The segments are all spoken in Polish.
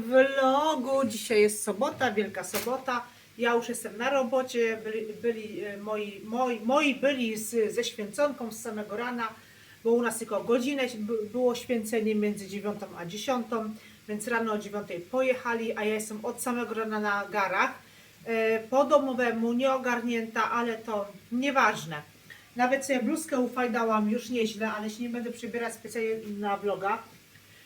vlogu. Dzisiaj jest sobota, Wielka Sobota. Ja już jestem na robocie. Byli, byli e, moi, moi, moi byli z, ze święconką z samego rana, bo u nas tylko godzinę by- było święcenie między 9 a 10, więc rano o 9 pojechali, a ja jestem od samego rana na garach. E, Po domowemu, nieogarnięta, ale to nieważne. Nawet sobie bluzkę ufajdałam już nieźle, ale się nie będę przebierać specjalnie na vloga.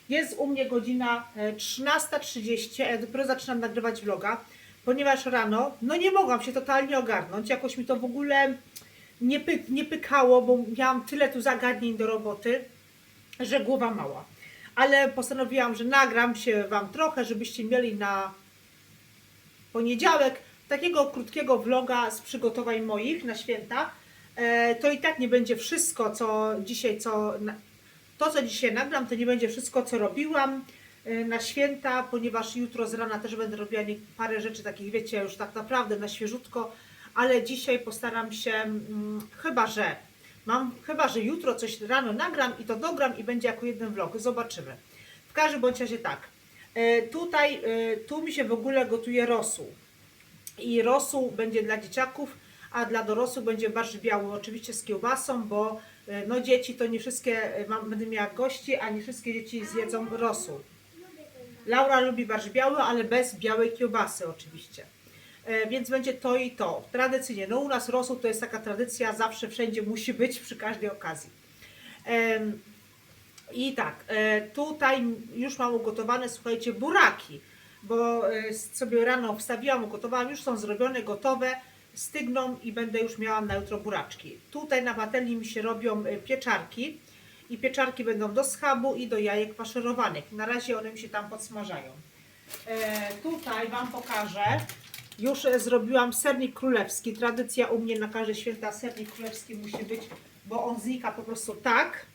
Jest u mnie godzina e, 13.30, a ja dopiero zaczynam nagrywać vloga, ponieważ rano, no nie mogłam się totalnie ogarnąć, jakoś mi to w ogóle nie, py, nie pykało, bo miałam tyle tu zagadnień do roboty, że głowa mała. Ale postanowiłam, że nagram się Wam trochę, żebyście mieli na poniedziałek takiego krótkiego vloga z przygotowań moich na święta. E, to i tak nie będzie wszystko, co dzisiaj, co to, co dzisiaj nagram, to nie będzie wszystko, co robiłam e, na święta, ponieważ jutro z rana też będę robiła parę rzeczy takich, wiecie, już tak naprawdę na świeżutko, ale dzisiaj postaram się, mm, chyba że mam, chyba że jutro coś rano nagram i to dogram i będzie jako jeden vlog, zobaczymy. W każdym bądź razie tak, e, tutaj, e, tu mi się w ogóle gotuje rosół. I rosół będzie dla dzieciaków, a dla dorosłych będzie barszcz biały, oczywiście z kiełbasą, bo no dzieci to nie wszystkie, e, mam, będę miała gości, a nie wszystkie dzieci zjedzą rosół. Laura lubi barszcz biały, ale bez białej kiełbasy oczywiście. E, więc będzie to i to. Tradycyjnie, no u nas rosół to jest taka tradycja, zawsze wszędzie musi być przy każdej okazji. I tak, e, tutaj już mam ugotowane, słuchajcie, buraki, bo e, sobie rano wstawiłam, ugotowałam, już są zrobione, gotowe, stygną i będę już miała na jutro buraczki. Tutaj na patelni mi się robią e, pieczarki i pieczarki będą do schabu i do jajek faszerowanych. Na razie one mi się tam podsmażają. E, tutaj Wam pokażę. Już e, zrobiłam sernik królewski. Tradycja u mnie na każde święta sernik królewski musi być, bo on znika po prostu tak.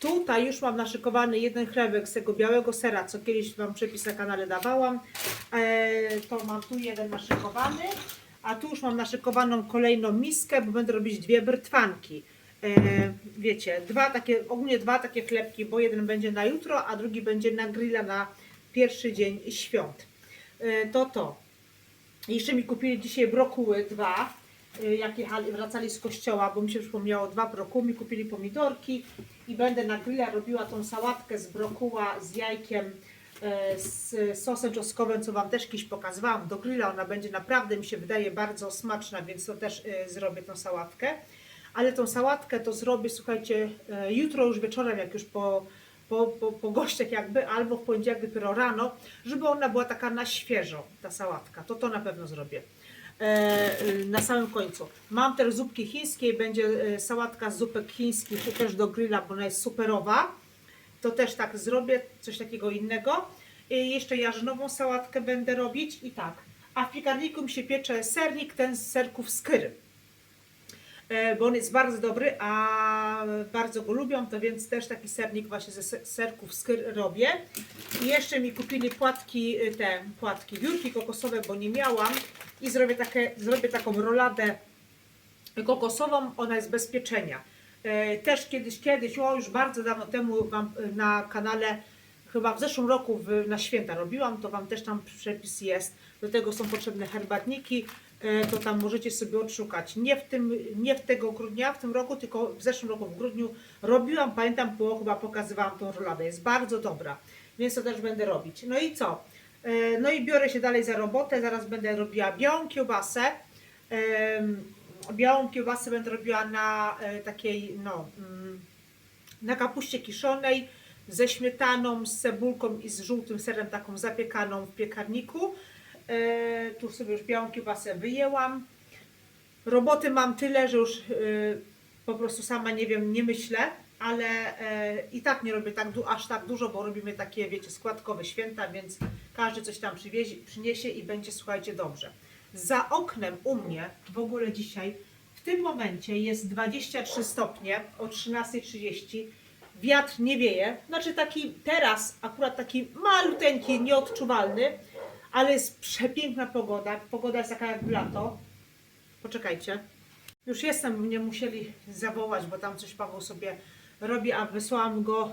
Tutaj już mam naszykowany jeden chlebek z tego białego sera, co kiedyś Wam przepis na kanale dawałam. E, to mam tu jeden naszykowany, a tu już mam naszykowaną kolejną miskę, bo będę robić dwie brytwanki. E, wiecie, dwa takie, ogólnie dwa takie chlebki, bo jeden będzie na jutro, a drugi będzie na grilla na pierwszy dzień świąt. E, to to. Jeszcze mi kupili dzisiaj brokuły dwa, jak jechali, wracali z kościoła, bo mi się przypomniało dwa brokuły, kupili pomidorki i będę na grilla robiła tą sałatkę z brokuła z jajkiem, e, z sosem czosnkowym, co Wam też kiedyś pokazywałam do grilla. Ona będzie naprawdę, mi się wydaje, bardzo smaczna, więc to też y, zrobię tą sałatkę. Ale tą sałatkę to zrobię, słuchajcie, e, jutro już wieczorem, jak już po, po, po, po gościach jakby, albo w poniedziałek dopiero rano, żeby ona była taka na świeżo, ta sałatka. To to na pewno zrobię. E, na samym końcu. Mam też zupki chińskie, będzie e, sałatka z zupek chińskich też do grilla, bo ona jest superowa. To też tak zrobię, coś takiego innego. I jeszcze jarzynową sałatkę będę robić i tak. A w piekarniku mi się piecze sernik, ten z serków skyry e, bo on jest bardzo dobry, a bardzo go lubią, to więc też taki sernik właśnie ze se- serków skyr robię. I jeszcze mi kupili płatki, te płatki, wiórki kokosowe, bo nie miałam i zrobię, takie, zrobię taką roladę kokosową, ona jest bez pieczenia. E, Też kiedyś, kiedyś, o już bardzo dawno temu Wam y, na kanale, chyba w zeszłym roku w, na święta robiłam, to Wam też tam przepis jest. Do tego są potrzebne herbatniki, e, to tam możecie sobie odszukać. Nie w, tym, nie w tego grudnia, w tym roku, tylko w zeszłym roku w grudniu robiłam, pamiętam, bo chyba pokazywałam tą roladę. Jest bardzo dobra, więc to też będę robić. No i co? E, No i biorę się dalej za robotę, zaraz będę robiła białą kiełbasę. Białą kiełbasę będę robiła na e, takiej, no, mm, na kapuście kiszonej ze śmietaną, z cebulką i z żółtym serem taką zapiekaną w piekarniku. E, tu sobie już białą kiełbasę wyjęłam. Roboty mam tyle, że już po prostu sama nie wiem, nie myślę, ale e, i tak nie robię tak, aż tak dużo, bo robimy takie, wiecie, składkowe święta, więc każdy coś tam przywiezie, przyniesie i będzie, słuchajcie, dobrze. Za oknem u mnie w ogóle dzisiaj, w tym momencie jest 23 stopnie o 13.30. Wiatr nie wieje, znaczy taki teraz akurat taki maluteńki, nieodczuwalny, ale jest przepiękna pogoda. Pogoda jest taka jak w lato. Poczekajcie. Już jestem, mnie musieli zawołać, bo tam coś Paweł sobie robi, a wysłałam go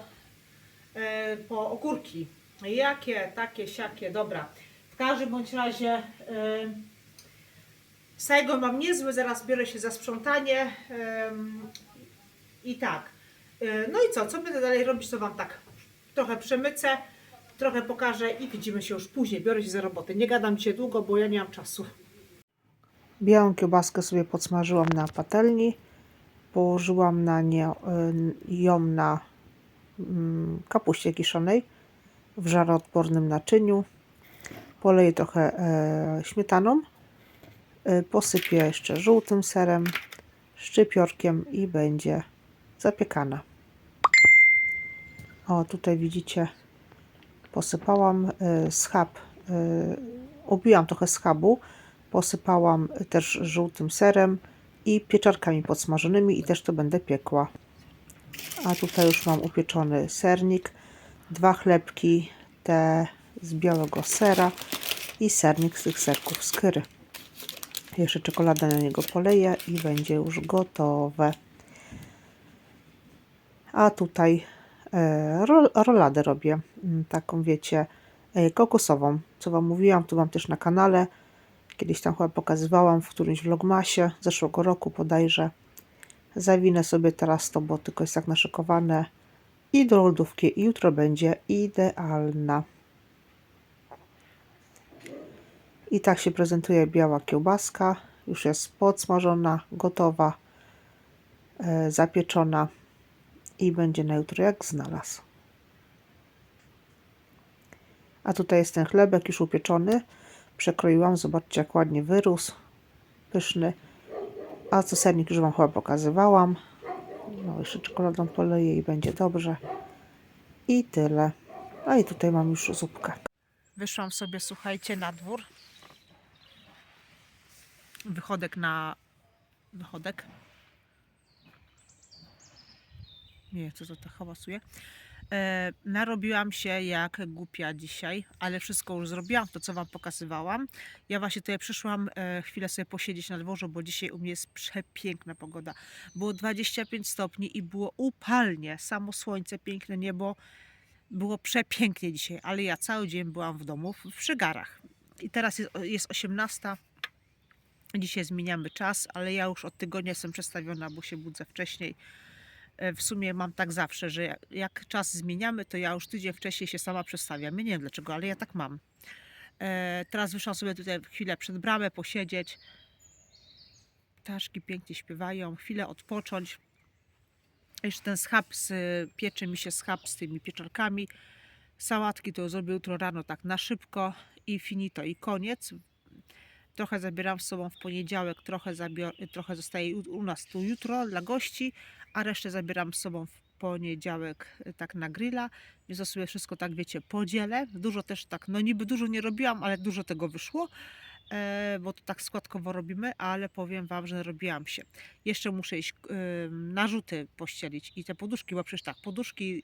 e, po ogórki. Jakie, takie, siakie, dobra. W każdym bądź razie yy, Saigon mam niezły, zaraz biorę się za sprzątanie. Ym, I tak. No i co, co będę dalej robić, to Wam tak trochę przemycę, trochę pokażę i widzimy się już później. Biorę się za robotę. Nie gadam Cię długo, bo ja nie mam czasu. Białą kiełbaskę sobie podsmażyłam na patelni. Położyłam na nie, y, ją na mm, kapuście kiszonej w żaroodpornym naczyniu. Poleję trochę e, śmietaną. E, posypię jeszcze żółtym serem, szczypiorkiem i będzie zapiekana. O, tutaj widzicie, posypałam e, schab, ubiłam trochę schabu, posypałam też żółtym serem i pieczarkami podsmażonymi i też to będę piekła. A tutaj już mam upieczony sernik, dwa chlebki, te z białego sera i sernik z tych serków z kyry. Jeszcze czekoladę na niego poleję i będzie już gotowe. A tutaj e, ro, roladę robię, mm, taką wiecie, e, kokosową. Co Wam mówiłam, tu mam też na kanale. Kiedyś tam chyba pokazywałam w którymś vlogmasie zeszłego roku bodajże. Zawinę sobie teraz to, bo tylko jest tak naszykowane. I do lodówki. I jutro będzie idealna. I tak się prezentuje biała kiełbaska. Już jest podsmażona, gotowa, e, zapieczona i będzie na jutro jak znalazł. A tutaj jest ten chlebek już upieczony. Przekroiłam, zobaczcie jak ładnie wyrósł. Pyszny. A co sernik już Wam chyba pokazywałam. No jeszcze czekoladą poleję i będzie dobrze. I tyle. A i tutaj mam już zupkę. Wyszłam sobie, słuchajcie, na dwór. Wychodek na... Wychodek. Nie co to tak hałasuje. E, narobiłam się jak głupia dzisiaj, ale wszystko już zrobiłam, to co Wam pokazywałam. Ja właśnie tutaj przyszłam e, chwilę sobie posiedzieć na dworzu, bo dzisiaj u mnie jest przepiękna pogoda. Było 25 stopni i było upalnie, samo słońce, piękne niebo. Było przepięknie dzisiaj, ale ja cały dzień byłam w domu w przygarach. I teraz jest, jest 18. Dzisiaj zmieniamy czas, ale ja już od tygodnia jestem przestawiona, bo się budzę wcześniej w sumie mam tak zawsze, że jak- czas zmieniamy, to ja już tydzień wcześniej się sama przestawiam. Nie wiem dlaczego, ale ja tak mam. E, teraz wyszłam sobie tutaj chwilę przed bramę posiedzieć. Ptaszki pięknie śpiewają, chwilę odpocząć. Jeszcze ten schab z, pieczy mi się schab z tymi pieczarkami. Sałatki to zrobię jutro rano tak na szybko i finito i koniec. Trochę zabieram z sobą w poniedziałek, trochę, zabior- trochę zostaje u nas tu jutro dla gości, a resztę zabieram z sobą w poniedziałek y, tak na grilla, więc to sobie wszystko tak wiecie podzielę. Dużo też tak, no niby dużo nie robiłam, ale dużo tego wyszło, e, bo to tak składkowo robimy, ale powiem Wam, że robiłam się. Jeszcze muszę iść y, narzuty pościelić i te poduszki, bo przecież tak, poduszki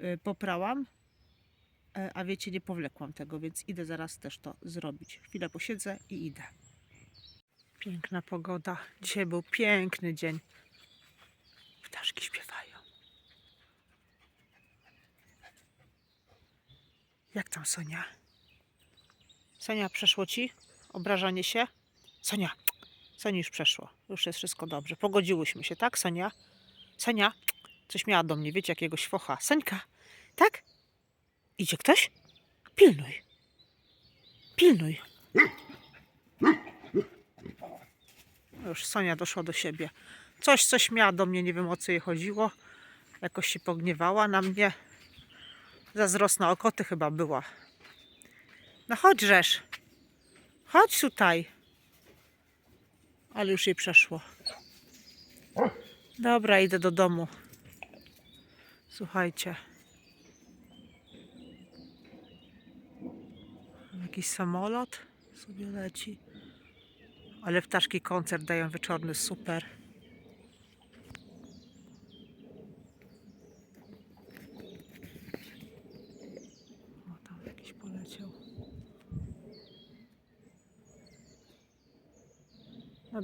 y, poprałam, e, a wiecie, nie powlekłam tego, więc idę zaraz też to zrobić. Chwilę posiedzę i idę. Piękna pogoda. Dzisiaj był piękny dzień. Ptaszki śpiewają. Jak tam Sonia? Sonia, przeszło ci obrażanie się? Sonia, Soni już przeszło. Już jest wszystko dobrze. Pogodziłyśmy się, tak, Sonia? Sonia, coś miała do mnie, wiecie, jakiegoś focha. Sońka, tak? Idzie ktoś? Pilnuj. Pilnuj. Już Sonia doszła do siebie. Coś, coś miała do mnie, nie wiem o co jej chodziło. Jakoś się pogniewała na mnie. Zazdrosna o koty chyba była. No chodź, Rzesz. Chodź tutaj. Ale już jej przeszło. Dobra, idę do domu. Słuchajcie. Jakiś samolot sobie leci. Ale ptaszki koncert dają wieczorny, super. O, tam jakiś poleciał.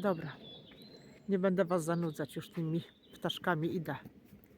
Dobra. Nie będę Was zanudzać już tymi ptaszkami. Idę.